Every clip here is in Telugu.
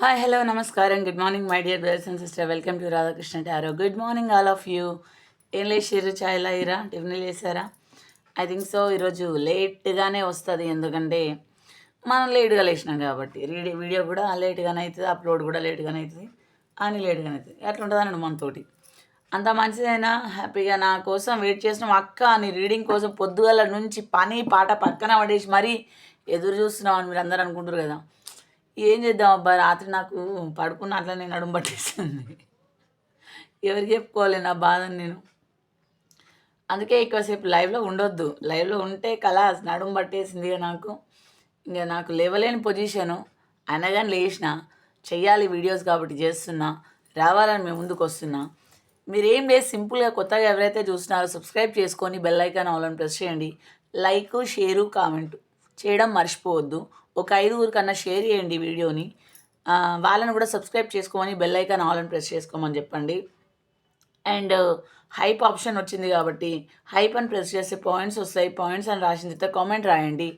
హాయ్ హలో నమస్కారం. Good morning my dear brothers and sister welcome to Radhakrishna tarot good morning all of you ఏం లేచారు చాయ్ లాయిరా టిఫిన్ లేసారా? ఐ థింక్ సో ఈరోజు లేట్గానే వస్తుంది ఎందుకంటే మనం లేట్గా లేచినాం కాబట్టి. రీడి వీడియో కూడా లేట్గానే అవుతుంది అప్లోడ్ కూడా లేట్గానే అవుతుంది అని లేట్గానే అవుతుంది ఎట్లా ఉంటుందన్నాడు మనతోటి. అంత మంచిదైనా హ్యాపీగా నా కోసం వెయిట్ చేసిన అక్క అని రీడింగ్ కోసం పొద్దుగల నుంచి పని పాట పక్కన పడేసి మరీ ఎదురు చూస్తున్నావు అని మీరు అందరూ అనుకుంటారు కదా. ఏం చేద్దాం అబ్బా? రాత్రి నాకు పడుకున్న అట్లనే నడుము పట్టేసింది. ఎవరికి చెప్పుకోవాలి నా బాధను నేను? అందుకే ఎక్కువసేపు లైవ్లో ఉండొద్దు. లైవ్లో ఉంటే కళ నడుము పట్టేసింది ఇక నాకు. ఇంకా నాకు లేవలేని పొజిషను. అయినా కానీ లేచిన చెయ్యాలి వీడియోస్ కాబట్టి చేస్తున్నా రావాలని మేము ముందుకు వస్తున్నా. మీరేం లేదు సింపుల్గా కొత్తగా ఎవరైతే చూస్తున్నారో సబ్స్క్రైబ్ చేసుకొని బెల్ ఐకాన్ ఆల్ ప్రెస్ చేయండి. లైక్ షేరు కామెంట్ చేయడం మర్చిపోవద్దు. ఒక ఐదుగురు కన్నా షేర్ చేయండి వీడియోని. వాళ్ళని కూడా సబ్స్క్రైబ్ చేసుకోమని బెల్ ఐకాన్ ఆల్ అని ప్రెస్ చేసుకోమని చెప్పండి. అండ్ హైప్ ఆప్షన్ వచ్చింది కాబట్టి హైప్ అని ప్రెస్ చేస్తే పాయింట్స్ వస్తాయి. పాయింట్స్ అని రాసిన తర్వాత కామెంట్ రాయండి.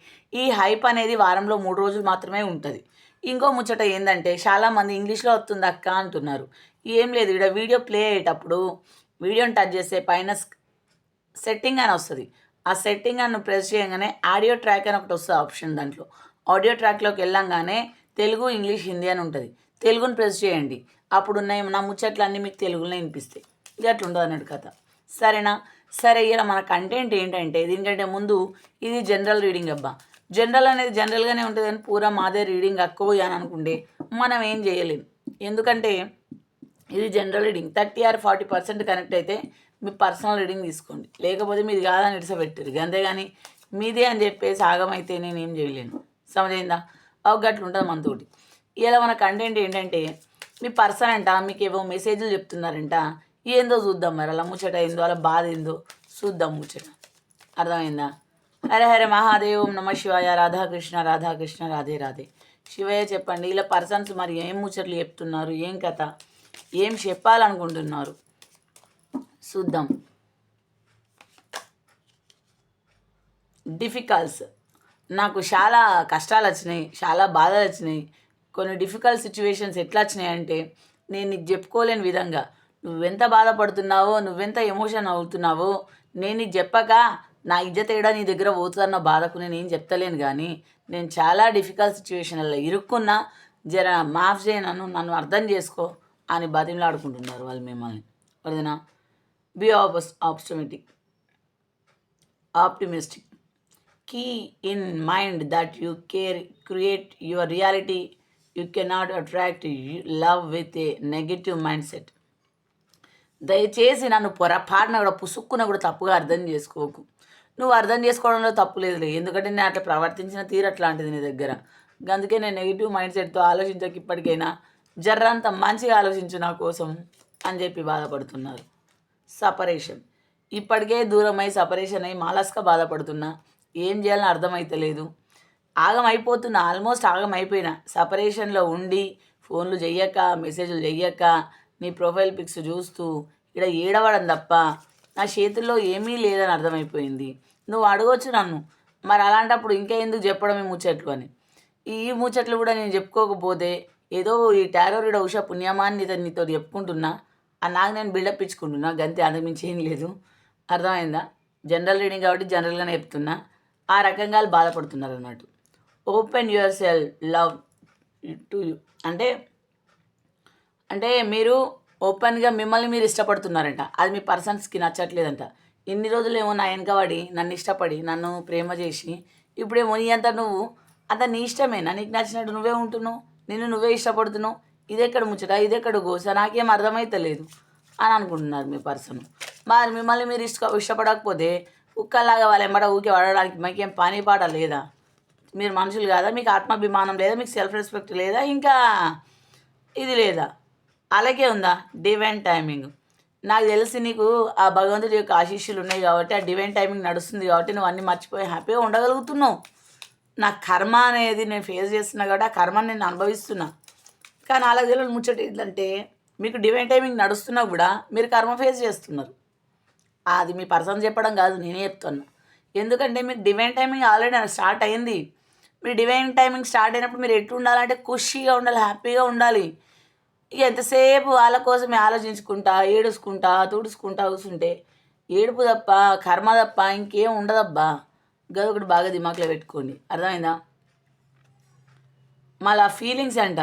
ఈ హైప్ అనేది వారంలో మూడు రోజులు మాత్రమే ఉంటుంది. ఇంకో ముచ్చట ఏంటంటే చాలామంది ఇంగ్లీష్లో వస్తుంది అక్క అంటున్నారు. ఏం లేదు ఇక్కడ వీడియో ప్లే అయ్యేటప్పుడు వీడియోని టచ్ చేస్తే పైన సెట్టింగ్ అని వస్తుంది. ఆ సెట్టింగ్ అని ప్రెస్ చేయగానే ఆడియో ట్రాక్ అని ఒకటి వస్తుంది ఆప్షన్ దాంట్లో. ఆడియో ట్రాక్లోకి వెళ్ళంగానే తెలుగు ఇంగ్లీష్ హిందీ అని ఉంటుంది. తెలుగుని ప్రెస్ చేయండి. అప్పుడు ఉన్నాయి నా ముచ్చట్లు అన్నీ మీకు తెలుగులో వినిపిస్తాయి. ఇది అట్లా అన్నాడు కథ. సరేనా? సరే ఇలా మన కంటెంట్ ఏంటంటే దీనికంటే ముందు ఇది జనరల్ రీడింగ్ అబ్బా. జనరల్ అనేది జనరల్గానే ఉంటుంది అని పూరా మాదే రీడింగ్ ఎక్కువ అని అనుకుంటే మనం ఏం చేయలేం. ఎందుకంటే ఇది general reading thirty or forty percent connect అయితే మీ పర్సనల్ రీడింగ్ తీసుకోండి. లేకపోతే మీది కాదని ఇడిసపెట్టారు అంతేగాని మీదే అని చెప్పేసి ఆగమైతే నేను ఏం చేయలేను. సమజైందా? అవగట్లు ఉంటుంది మనతోటి. ఇలా మన కంటెంట్ ఏంటంటే మీ పర్సన్ అంట మీకు ఏవో మెసేజ్లు చెప్తున్నారంట ఏందో చూద్దాం మరి అలా ముచ్చట ఏందో అలా బాధ ఏందో చూద్దాం ముచ్చట. అర్థమైందా? హరే హరే మహాదేవం నమ శివాయ రాధాకృష్ణ రాధాకృష్ణ రాధే రాధే శివయ్య చెప్పండి ఇలా పర్సన్స్ మరి ఏం ముచ్చట్లు చెప్తున్నారు ఏం కథ ఏం చెప్పాలనుకుంటున్నారు? చూద్దాం. డిఫికల్ట్స్ నాకు చాలా కష్టాలు వచ్చినాయి చాలా బాధలు వచ్చినాయి కొన్ని డిఫికల్ట్ సిచ్యువేషన్స్ ఎట్లా వచ్చినాయి అంటే నేను నీకు చెప్పుకోలేని విధంగా నువ్వెంత బాధపడుతున్నావో నువ్వెంత ఎమోషన్ అవుతున్నావో నేను నీకు చెప్పక నా ఇజ్జత ఏడా నీ దగ్గర పోతుందన్న బాధకు నేను ఏం చెప్తలేను కానీ నేను చాలా డిఫికల్ట్ సిచ్యువేషన్లో ఇరుక్కున్నా జర మాఫ్ చేయ నన్ను నన్ను అర్థం చేసుకో అని బతిమలాడుకుంటున్నారు వాళ్ళు మిమ్మల్ని. వరదనా? Be ఆపస్ optimistic optimistic keep in mind that you care create your reality you cannot attract love with a negative mindset దయచేసి నన్ను పొరపాటున కూడా పుసుక్కున కూడా తప్పుగా అర్థం చేసుకోకు. నువ్వు అర్థం చేసుకోవడంలో తప్పు లేదులే. ఎందుకంటే నేను అట్లా ప్రవర్తించిన తీరు అట్లాంటిది నీ దగ్గర. అందుకే నేను నెగిటివ్ మైండ్ సెట్తో ఆలోచించక ఇప్పటికైనా జర్రంత మంచిగా ఆలోచించు నా కోసం అని చెప్పి బాధపడుతున్నారు. సపరేషన్. ఇప్పటికే దూరమై సపరేషన్ అయి మాలస్గా బాధపడుతున్నా ఏం చేయాలని అర్థమైతలేదు. ఆగం ఆల్మోస్ట్ ఆగం అయిపోయినా సపరేషన్లో ఉండి ఫోన్లు చెయ్యక మెసేజ్లు చెయ్యక నీ ప్రొఫైల్ పిక్స్ చూస్తూ ఇక్కడ ఏడవడం తప్ప నా చేతుల్లో ఏమీ లేదని అర్థమైపోయింది. నువ్వు అడగొచ్చు నన్ను. మరి అలాంటప్పుడు ఇంకా ఎందుకు చెప్పడం ఈ ముచ్చట్లు అని. ఈ ముచ్చట్లు కూడా నేను చెప్పుకోకపోతే ఏదో ఈ టారో ఉషా పుణ్యమాన్ని నీతో చెప్పుకుంటున్నా ఆ నాకు నేను బిల్డప్ ఇచ్చుకుంటున్నా. గంతే అంతకుమించి ఏం లేదు. అర్థమైందా? జనరల్ రీడింగ్ కాబట్టి జనరల్గానే చెప్తున్నా. ఆ రకంగా వాళ్ళు బాధపడుతున్నారు అన్నట్టు open your self love to you అంటే అంటే మీరు ఓపెన్గా మిమ్మల్ని మీరు ఇష్టపడుతున్నారంట. అది మీ పర్సన్స్కి నచ్చట్లేదంట. ఇన్ని రోజులు ఏమో నా వెనకబడి నన్ను ఇష్టపడి నన్ను ప్రేమ చేసి ఇప్పుడేమో నీ అంత నువ్వు అంత నీ ఇష్టమేనా నీకు నచ్చినట్టు నువ్వే ఉంటున్నావు. నిన్ను నువ్వే ఇష్టపడుతున్నావు. ఇదెక్కడ ముచ్చట? ఇదెక్కడ గోస? నాకేం అర్థమైతలేదు. అని అనుకుంటున్నారు మీ పర్సన్. మరి మిమ్మల్ని మీరు ఇష్ట ఇష్టపడకపోతే కుక్కలాగా వాళ్ళ ఎంబడ ఊకే వాడడానికి మీకేం పని పాట లేదా? మీరు మనుషులు కాదా? మీకు ఆత్మాభిమానం లేదా? మీకు సెల్ఫ్ రెస్పెక్ట్ లేదా? ఇంకా ఇది లేదా? అలాగే ఉందా? డివైన్ టైమింగ్ నాకు తెలిసి నీకు ఆ భగవంతుడి యొక్క ఆశీస్సులు ఉన్నాయి కాబట్టి ఆ డివైన్ టైమింగ్ నడుస్తుంది కాబట్టి నువ్వు అన్నీ మర్చిపోయి హ్యాపీగా ఉండగలుగుతున్నావు. నా కర్మ అనేది నేను ఫేస్ చేస్తున్నా కాబట్టి ఆ కర్మని నేను అనుభవిస్తున్నా. కానీ అలాగే ముచ్చట ఏంటంటే మీకు డివైన్ టైమింగ్ నడుస్తున్నా కూడా మీరు కర్మ ఫేస్ చేస్తున్నారు. అది మీ పర్సన్ చెప్పడం కాదు నేనే చెప్తున్నా. ఎందుకంటే మీకు డివైన్ టైమింగ్ ఆల్రెడీ స్టార్ట్ అయింది. మీరు డివైన్ టైమింగ్ స్టార్ట్ అయినప్పుడు మీరు ఎట్టు ఉండాలంటే ఖుషీగా ఉండాలి హ్యాపీగా ఉండాలి. ఇక ఎంతసేపు వాళ్ళ కోసమే ఆలోచించుకుంటా ఏడుచుకుంటా తుడుచుకుంటా కూర్చుంటే ఏడుపు తప్ప కర్మ తప్ప ఇంకేం ఉండదబ్బా. గదొకటి బాగా దిమాకులో పెట్టుకోండి. అర్థమైందా? మళ్ళీ ఆ ఫీలింగ్స్ అంట.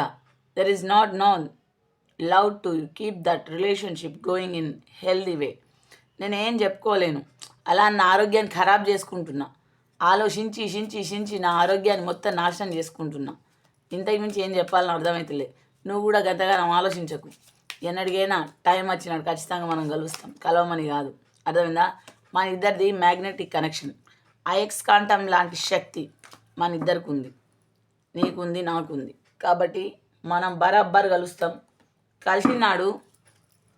There is not non love to keep that relationship going in healthy way నేను ఏం చెప్పుకోలేను. అలా నా ఆరోగ్యాన్ని ఖరాబ్ చేసుకుంటున్నా. ఆలోచించి షించి షించి నా ఆరోగ్యాన్ని మొత్తం నాశనం చేసుకుంటున్నా. ఇంతకు మించి ఏం చెప్పాలని అర్థమవుతులే నువ్వు కూడా గతగానం ఆలోచించకు. ఎన్నడికైనా టైం వచ్చినాడు ఖచ్చితంగా మనం కలుస్తాం. కలవమని కాదు. అర్థమైందా? మన ఇద్దరిది మ్యాగ్నెటిక్ కనెక్షన్. ఐఎక్స్ కాంటం లాంటి శక్తి మన ఇద్దరికి ఉంది నీకుంది నాకుంది. కాబట్టి మనం బరాబర్ కలుస్తాం. కలిసినాడు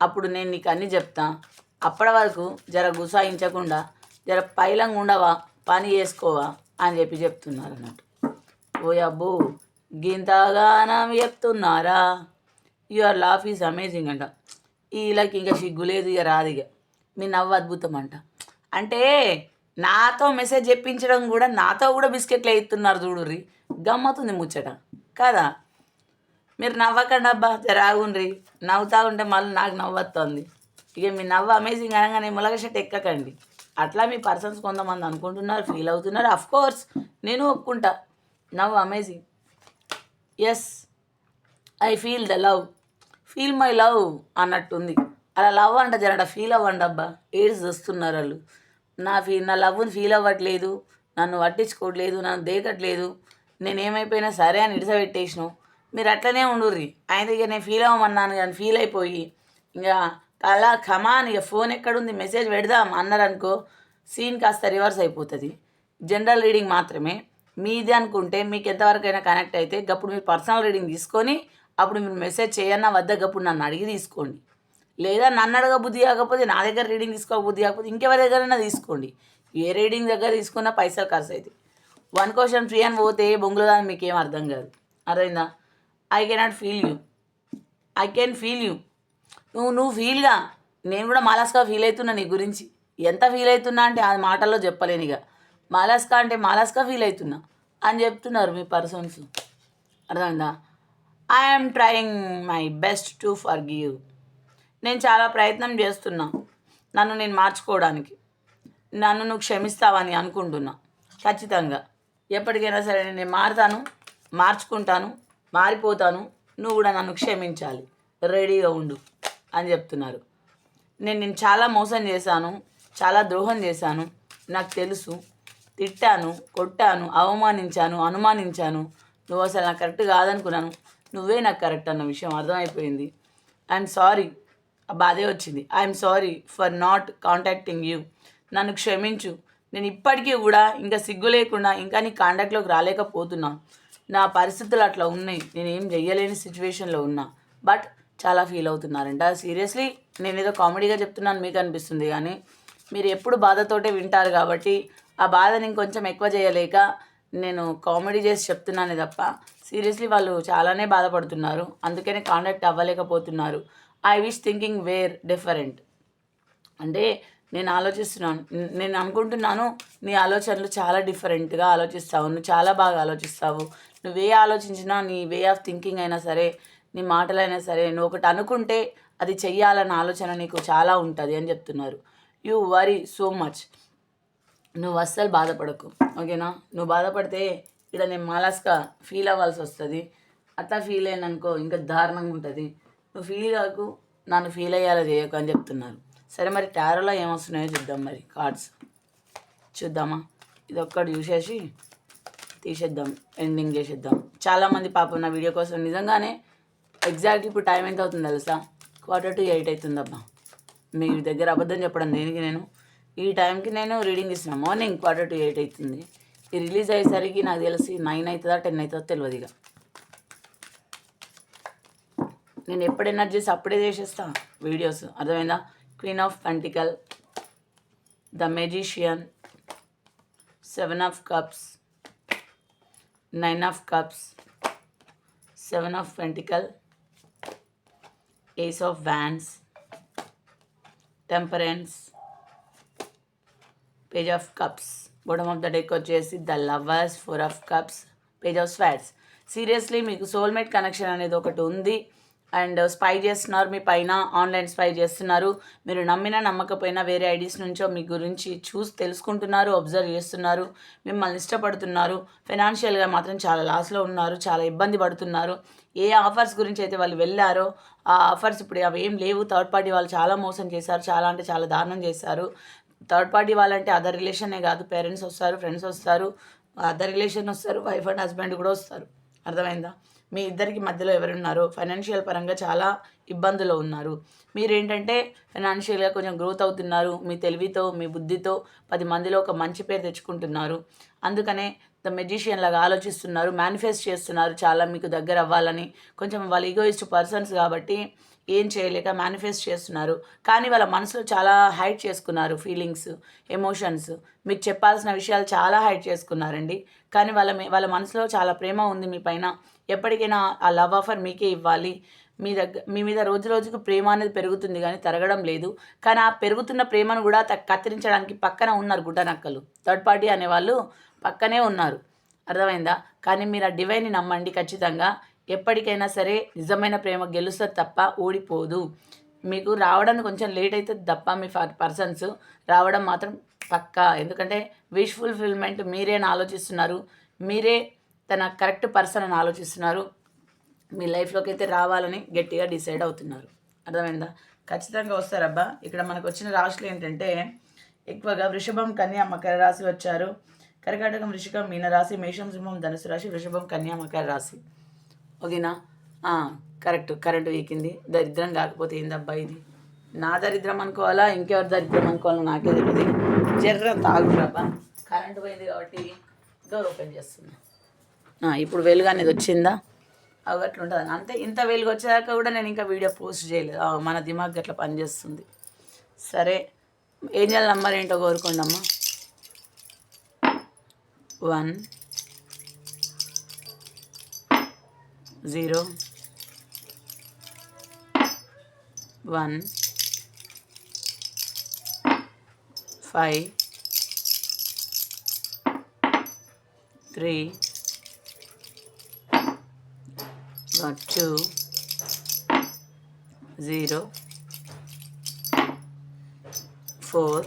అప్పుడు నేను నీకు అన్నీ చెప్తా. అప్పటి వరకు జర గుసాయించకుండా జర పైలంగా ఉండవా పని చేసుకోవా అని చెప్పి చెప్తున్నారు అన్నట్టు ఓ అబ్బు గింతగానం చెప్తున్నారా? యువర్ లాఫ్ ఈజ్ అమేజింగ్ అంట. వీళ్ళకి ఇంకా సిగ్గు లేదు ఇక రాదు ఇక మీ నవ్వు అద్భుతం అంట. అంటే నాతో మెసేజ్ చెప్పించడం కూడా నాతో కూడా బిస్కెట్లు ఇస్తున్నారు చూడుర్రి. గమ్మతుంది ముచ్చట. కదా? మీరు నవ్వకండి అబ్బా జరాగుండ్రి నవ్వుతా ఉంటే మళ్ళీ నాకు నవ్వొస్తుంది ఇక మీ నవ్వు అమేజింగ్ అనగానే ములగ షర్ట్ ఎక్కకండి. అట్లా మీ పర్సన్స్ కొంతమంది అనుకుంటున్నారు ఫీల్ అవుతున్నారు. అఫ్ కోర్స్ నేను ఒప్పుకుంటా. నవ్వు amazing as I feel the love feel my love అన్నట్టుంది. అలా లవ్ అంట జరట ఫీల్ అవ్వండి అబ్బా. ఏడ్స్ వస్తున్నారు వాళ్ళు. నా ఫీ నా లవ్ని ఫీల్ అవ్వట్లేదు. నన్ను పట్టించుకోవట్లేదు నన్ను దేకట్లేదు. నేను ఏమైపోయినా సరే అని ఇడిసబెట్టేసినావు. మీరు అట్లనే ఉండుర్రి. ఆయన దగ్గర నేను ఫీల్ అవ్వమన్నాను కానీ ఫీల్ అయిపోయి ఇంకా అలా ఖమాన్ ఇక ఫోన్ ఎక్కడుంది? మెసేజ్ పెడదాం అన్నారు అనుకో సీన్ కాస్త రివర్స్ అయిపోతుంది. జనరల్ రీడింగ్ మాత్రమే. మీది అనుకుంటే మీకు ఎంతవరకైనా కనెక్ట్ అయితే గప్పుడు మీరు పర్సనల్ రీడింగ్ తీసుకొని అప్పుడు మీరు మెసేజ్ చేయన్నా వద్ద గప్పుడు నన్ను అడిగి తీసుకోండి. లేదా నన్ను అడగ బుద్ధి కాకపోతే నా దగ్గర రీడింగ్ తీసుకో బుద్ధి కాకపోతే ఇంకెవరి దగ్గరైనా తీసుకోండి. ఏ రీడింగ్ దగ్గర తీసుకున్నా పైసలు ఖర్చు అవుతాయి వన్ క్వశ్చన్ ఫ్రీ అని పోతే బొంగులు దాని మీకేం అర్థం కాదు. అర్థమైందా? I cannot feel you I can feel you నువ్వు నువ్వు ఫీల్గా నేను కూడా మాలాస్గా ఫీల్ అవుతున్నా నీ గురించి. ఎంత ఫీల్ అవుతున్నా అంటే ఆ మాటల్లో చెప్పలేను ఇక. మాలాస్కా అంటే మాలాస్కా ఫీల్ అవుతున్నా అని చెప్తున్నారు మీ పర్సన్స్. అర్థమైందా? I'm trying my best to forgive నేను చాలా ప్రయత్నం చేస్తున్నా. నన్ను నేను మార్చుకోవడానికి. నన్ను నువ్వు క్షమిస్తావని అనుకుంటున్నా. ఖచ్చితంగా. ఎప్పటికైనా సరే నేను మారుతాను మార్చుకుంటాను మారిపోతాను. నువ్వు కూడా నన్ను క్షమించాలి. రెడీగా ఉండు. అని చెప్తున్నారు. నేను నేను చాలా మోసం చేశాను చాలా ద్రోహం చేశాను నాకు తెలుసు. తిట్టాను కొట్టాను అవమానించాను అనుమానించాను. నువ్వు అసలు నాకు కరెక్ట్ కాదనుకున్నాను. నువ్వే నాకు కరెక్ట్ అన్న విషయం అర్థమైపోయింది. ఐఎమ్ సారీ ఆ బాధే వచ్చింది. I'm sorry for not contacting you నన్ను క్షమించు. నేను ఇప్పటికీ కూడా ఇంకా సిగ్గు లేకుండా ఇంకా నీ కాంటాక్ట్లోకి రాలేకపోతున్నా. నా పరిస్థితులు అట్లా ఉన్నాయి. నేను ఏం చెయ్యలేని సిచ్యువేషన్లో ఉన్నా. బట్ చాలా ఫీల్ అవుతున్నారంట. సీరియస్లీ నేను ఏదో కామెడీగా చెప్తున్నాను మీకు అనిపిస్తుంది కానీ మీరు ఎప్పుడు బాధతోటే వింటారు కాబట్టి ఆ బాధని ఇంకొంచెం ఎక్కువ చేయలేక నేను కామెడీ చేసి చెప్తున్నానే తప్ప సీరియస్లీ వాళ్ళు చాలానే బాధపడుతున్నారు. అందుకనే contact అవ్వలేకపోతున్నారు. I wish thinking were different అంటే నేను ఆలోచిస్తున్నాను నేను అనుకుంటున్నాను నీ ఆలోచనలు చాలా డిఫరెంట్గా ఆలోచిస్తావు. నువ్వు చాలా బాగా ఆలోచిస్తావు. నువ్వే ఆలోచించినా నీ వే ఆఫ్ థింకింగ్ అయినా సరే నీ మాటలైనా సరే నువ్వు ఒకటి అనుకుంటే అది చెయ్యాలన్న ఆలోచన నీకు చాలా ఉంటుంది అని చెప్తున్నారు. You worry so much. నువ్వు అస్సలు బాధపడకు ఓకేనా? నువ్వు బాధపడితే ఇక్కడ నేను మాలాస్గా ఫీల్ అవ్వాల్సి వస్తుంది. అట్లా ఫీల్ అయిననుకో ఇంకా దారుణంగా ఉంటుంది. నువ్వు ఫీల్ కాకు నన్ను ఫీల్ అయ్యేలా చేయకు అని చెప్తున్నారు. సరే మరి టారోలో ఏమొస్తున్నాయో చూద్దాం మరి కార్డ్స్. చూద్దామా? ఇది ఒక్కటి చూసేసి తీసేద్దాం ఎండింగ్ చేసేద్దాం. చాలామంది పాపం నా వీడియో కోసం నిజంగానే ఎగ్జాక్ట్ ఇప్పుడు టైం ఎంత అవుతుంది తెలుసా? క్వార్టర్ టు ఎయిట్ అవుతుందమ్మా మీ దగ్గర అబద్ధం చెప్పడం దేనికి నేను? ఈ టైంకి నేను రీడింగ్ ఇస్తున్నా. మార్నింగ్ క్వార్టర్ టు ఎయిట్ అవుతుంది ఈ రిలీజ్ అయ్యేసరికి నాకు తెలిసి నైన్ అవుతుందా టెన్ అవుతుందో తెలియదు ఇక. నేను ఎప్పుడు ఎనర్జీస్ అప్పుడే చేసేస్తా వీడియోస్ అర్థమైందా? Queen of pentacle the magician seven of cups nine of cups seven of pentacle ace of wands temperance page of cups bottom of the deck వచ్చేసి the lovers four of cups page of swords seriously మీకు సోల్మేట్ కనెక్షన్ అనేది ఒకటి ఉంది. అండ్ స్పై చేస్తున్నారు మీ పైన ఆన్లైన్ స్పై చేస్తున్నారు. మీరు నమ్మినా నమ్మకపోయినా వేరే ఐడీస్ నుంచో మీ గురించి చూసి తెలుసుకుంటున్నారు అబ్జర్వ్ చేస్తున్నారు మిమ్మల్ని ఇష్టపడుతున్నారు. ఫైనాన్షియల్గా మాత్రం చాలా లాస్లో ఉన్నారు చాలా ఇబ్బంది పడుతున్నారు. ఏ ఆఫర్స్ గురించి అయితే వాళ్ళు వెళ్ళారో ఆ ఆఫర్స్ ఇప్పుడు అవి ఏం లేవు. థర్డ్ పార్టీ వాళ్ళు చాలా మోసం చేశారు చాలా అంటే చాలా దారుణం చేశారు. థర్డ్ పార్టీ వాళ్ళంటే అదర్ రిలేషనే కాదు పేరెంట్స్ వస్తారు ఫ్రెండ్స్ వస్తారు అదర్ రిలేషన్ వస్తారు వైఫ్ అండ్ హస్బెండ్ కూడా వస్తారు. అర్థమైందా? మీ ఇద్దరికి మధ్యలో ఎవరున్నారో? ఫైనాన్షియల్ పరంగా చాలా ఇబ్బందులు ఉన్నారు. మీరేంటంటే ఫైనాన్షియల్గా కొంచెం గ్రోత్ అవుతున్నారు. మీ తెలివితో మీ బుద్ధితో పది మందిలో ఒక మంచి పేరు తెచ్చుకుంటున్నారు. అందుకనే ద మెజిషియన్ లాగా ఆలోచిస్తున్నారు మేనిఫెస్ట్ చేస్తున్నారు. చాలా మీకు దగ్గర అవ్వాలని కొంచెం వాళ్ళు ఈగోయిస్ట్ పర్సన్స్ కాబట్టి ఏం చేయలేక మేనిఫెస్ట్ చేస్తున్నారు. కానీ వాళ్ళ మనసులో చాలా హైడ్ చేసుకున్నారు ఫీలింగ్స్ ఎమోషన్స్ మీకు చెప్పాల్సిన విషయాలు చాలా హైడ్ చేసుకున్నారండి. కానీ వాళ్ళ మీ- వాళ్ళ మనసులో చాలా ప్రేమ ఉంది మీ పైన. ఎప్పటికైనా ఆ లవ్ ఆఫర్ మీకే ఇవ్వాలి. మీ దగ్గర మీ మీద రోజు రోజుకు ప్రేమ అనేది పెరుగుతుంది కానీ తరగడం లేదు. కానీ ఆ పెరుగుతున్న ప్రేమను కూడా త- కత్తిరించడానికి పక్కన ఉన్నారు గుడ్డనక్కలు. థర్డ్ పార్టీ అనేవాళ్ళు పక్కనే ఉన్నారు. అర్థమైందా? కానీ మీరు ఆ డివైన్ని నమ్మండి ఖచ్చితంగా. ఎప్పటికైనా సరే నిజమైన ప్రేమ గెలుస్తుంది తప్ప ఓడిపోదు. మీకు రావడానికి కొంచెం లేట్ అవుతుంది తప్ప మీ పర్సన్స్ రావడం మాత్రం పక్కా. ఎందుకంటే విష్ ఫుల్ఫిల్మెంట్ మీరే అని ఆలోచిస్తున్నారు. మీరే తన కరెక్ట్ పర్సన్ అని ఆలోచిస్తున్నారు. మీ లైఫ్లోకి అయితే రావాలని గట్టిగా డిసైడ్ అవుతున్నారు. అర్థమైందా? ఖచ్చితంగా వస్తారబ్బా. ఇక్కడ మనకు వచ్చిన రాశులు ఏంటంటే ఎక్కువగా వృషభం కన్యా మకర రాశి వచ్చారు. కర్కాటకం వృషికం మీన రాశి మేషం సింహం ధనుసు రాశి వృషభం కన్యా మకర రాశి. ఓకేనా? కరెక్ట్. కరెంట్ వీకింది. దరిద్రం కాకపోతే ఏందబ్బా ఇది? నా దరిద్రం అనుకోవాలా? ఇంకెవరి దరిద్రం అనుకోవాలా నాకే తెలియదు జర్ర తాగురాబా కరెంట్ పోయింది కాబట్టి డోర్ ఓపెన్ చేస్తున్నా. ఇప్పుడు వెలుగు అనేది వచ్చిందా? అవి అట్లా ఉంటుంది? అంతే ఇంత వెలుగు వచ్చేదాకా కూడా నేను ఇంకా వీడియో పోస్ట్ చేయలేదు. మన దిమాగ్ అట్లా పనిచేస్తుంది సరే ఏంజల్ నంబర్ ఏంటో కోరుకోండి అమ్మా వన్ 0 1 5 3 2 0 4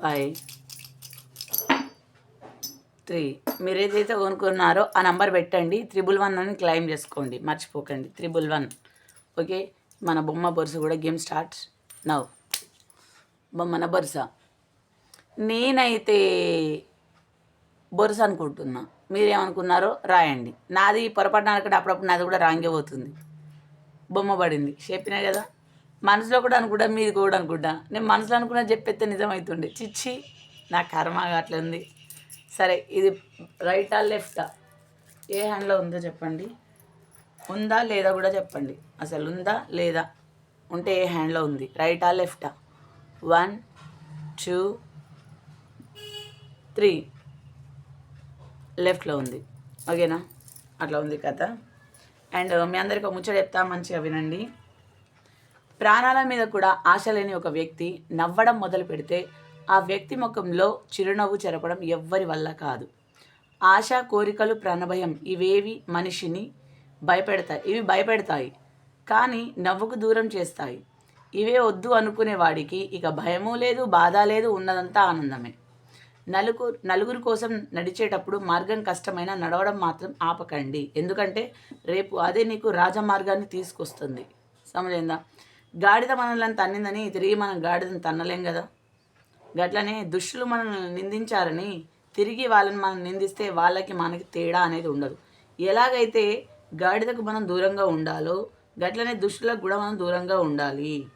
5 త్రీ. మీరు ఏదైతే కొనుక్కున్నారో ఆ నంబర్ పెట్టండి. త్రిబుల్ వన్ అని క్లెయిమ్ చేసుకోండి. మర్చిపోకండి. Triple one. ఓకే? మన బొమ్మ బొరుస కూడా గేమ్ స్టార్ట్ నవ్ బొమ్మన బొరుస. నేనైతే బొరుస అనుకుంటున్నా. మీరేమనుకున్నారో రాయండి. నాది పొరపాటున అనుకుంటే అప్పుడప్పుడు నాది కూడా రాంగే పోతుంది. బొమ్మ పడింది. చెప్పినా కదా? మనసులో కూడా అనుకుంటా మీది కూడా అనుకుంటా. నేను మనసులో అనుకున్నా చెప్పేస్తే నిజమవుతుండే చిచ్చి నా కర్మ అట్లా ఉంది. సరే ఇది రైటా లెఫ్టా ఏ హ్యాండ్లో ఉందో చెప్పండి. ఉందా లేదా కూడా చెప్పండి. అసలు ఉందా లేదా? ఉంటే ఏ హ్యాండ్లో ఉంది? రైటా లెఫ్టా వన్ టూ త్రీ లెఫ్ట్లో ఉంది. ఓకేనా అట్లా ఉంది కథ. అండ్ uh, మీ అందరికి ఒక ముచ్చట చెప్తా మంచిగా వినండి. ప్రాణాల మీద కూడా ఆశ లేని ఒక వ్యక్తి నవ్వడం మొదలు పెడితే ఆ వ్యక్తి ముఖంలో చిరునవ్వు చెరపడం ఎవ్వరి వల్ల కాదు. ఆశ కోరికలు ప్రాణభయం ఇవేవి మనిషిని భయపెడతాయి ఇవి భయపెడతాయి కానీ నవ్వుకు దూరం చేస్తాయి. ఇవే వద్దు అనుకునే వాడికి ఇక భయము లేదు బాధ లేదు ఉన్నదంతా ఆనందమే. నలుగు నలుగురి కోసం నడిచేటప్పుడు మార్గం కష్టమైన నడవడం మాత్రం ఆపకండి. ఎందుకంటే రేపు అదే నీకు రాజమార్గాన్ని తీసుకొస్తుంది. సమజైందా? గాడిద మనల్ని తన్నిందని తిరిగి మనం గాడిదని తన్నలేం కదా? గట్లనే దుష్టులు మనల్ని నిందించారని తిరిగి వాళ్ళని మనం నిందిస్తే వాళ్ళకి మనకి తేడా అనేది ఉండదు. ఎలాగైతే గాడిదకు మనం దూరంగా ఉండాలో గట్లనే దుష్టులకు కూడా మనం దూరంగా ఉండాలి.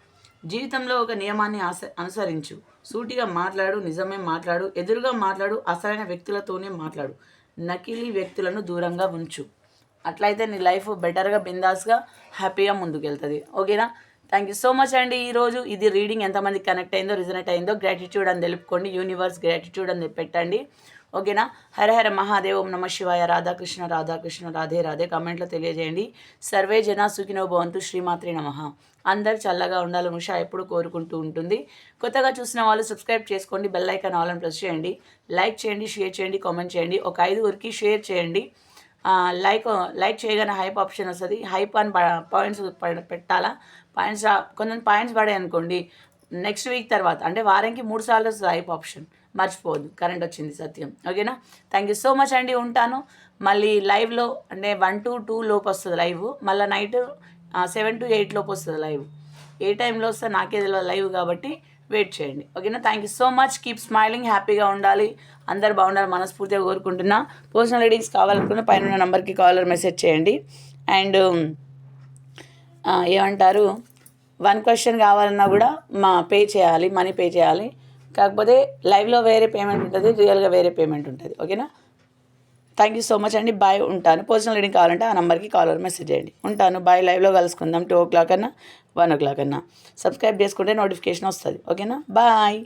జీవితంలో ఒక నియమాన్ని ఆస అనుసరించు. సూటిగా మాట్లాడు నిజమే మాట్లాడు ఎదురుగా మాట్లాడు అసలైన వ్యక్తులతోనే మాట్లాడు. నకిలీ వ్యక్తులను దూరంగా ఉంచు. అట్లయితే నీ లైఫ్ బెటర్గా బిందాస్గా హ్యాపీగా ముందుకెళ్తుంది. ఓకేనా? థ్యాంక్ యూ సో మచ్ అండి. ఈరోజు ఇది రీడింగ్ ఎంతమంది కనెక్ట్ అయిందో రిజనెట్ అయిందో గ్రాటిట్యూడ్ అని తెలుపుకోండి. యూనివర్స్ గ్రాటిట్యూడ్ అని పెట్టండి. ఓకేనా హర హర మహాదేవ్ ఓం నమ శివాయ. రాధాకృష్ణ రాధాకృష్ణ రాధే రాధే. కామెంట్లో తెలియజేయండి. సర్వే జన సుఖినో భవంతు శ్రీమాత్రి నమ. అందరు చల్లగా ఉండాలని ఉషా ఎప్పుడు కోరుకుంటూ ఉంటుంది. కొత్తగా చూసిన వాళ్ళు సబ్స్క్రైబ్ చేసుకోండి. బెల్ ఐకాన్ ఆల్ ప్రెస్ చేయండి. లైక్ చేయండి షేర్ చేయండి కామెంట్ చేయండి. ఒక ఐదుగురికి షేర్ చేయండి. లైక్ లైక్ చేయగానే హైప్ ఆప్షన్ వస్తుంది. హైప్ అని ప- పాయింట్స్ పడ- పెట్టాలా? పాయింట్స్ కొంచెం పాయింట్స్ పడాయి అనుకోండి. నెక్స్ట్ వీక్ తర్వాత అంటే వారానికి మూడు సార్లు వస్తుంది హైప్ ఆప్షన్. మర్చిపోవద్దు. కరెంట్ వచ్చింది సత్యం. ఓకేనా? థ్యాంక్ యూ సో మచ్ అండి. ఉంటాను. మళ్ళీ లైవ్లో అంటే వన్ టు టూ లోపు వస్తుంది లైవ్. మళ్ళీ నైట్ సెవెన్ టు ఎయిట్ లోపు వస్తుంది లైవ్. ఏ టైంలో వస్తే నాకే తెలియదు లైవ్ కాబట్టి వెయిట్ చేయండి. ఓకేనా? Thank you so much keep smiling హ్యాపీగా ఉండాలి. అందరు బాగుండాలి మనస్ఫూర్తిగా కోరుకుంటున్నా. పర్సనల్ రీడింగ్స్ కావాలనుకున్న పైన ఉన్న నెంబర్కి కాలర్ మెసేజ్ చేయండి. అండ్ ఏమంటారు? వన్ క్వశ్చన్ కావాలన్నా కూడా మా పే చేయాలి మనీ పే చేయాలి. కాకపోతే లైవ్లో వేరే పేమెంట్ ఉంటుంది రియల్గా వేరే పేమెంట్ ఉంటుంది. ఓకేనా? థ్యాంక్ యూ సో మచ్ అండి బాయ్ ఉంటాను. పర్సనల్ రీడింగ్ కావాలంటే ఆ నెంబర్కి కాలర్ మెసేజ్ చేయండి. ఉంటాను. బాయ్ లైవ్లో కలుసుకుందాం. టూ ఓ క్లాక్ అన్నా వన్ ఓ క్లాక్ అన్నా. సబ్స్క్రైబ్ చేసుకుంటే నోటిఫికేషన్ వస్తుంది. ఓకేనా బాయ్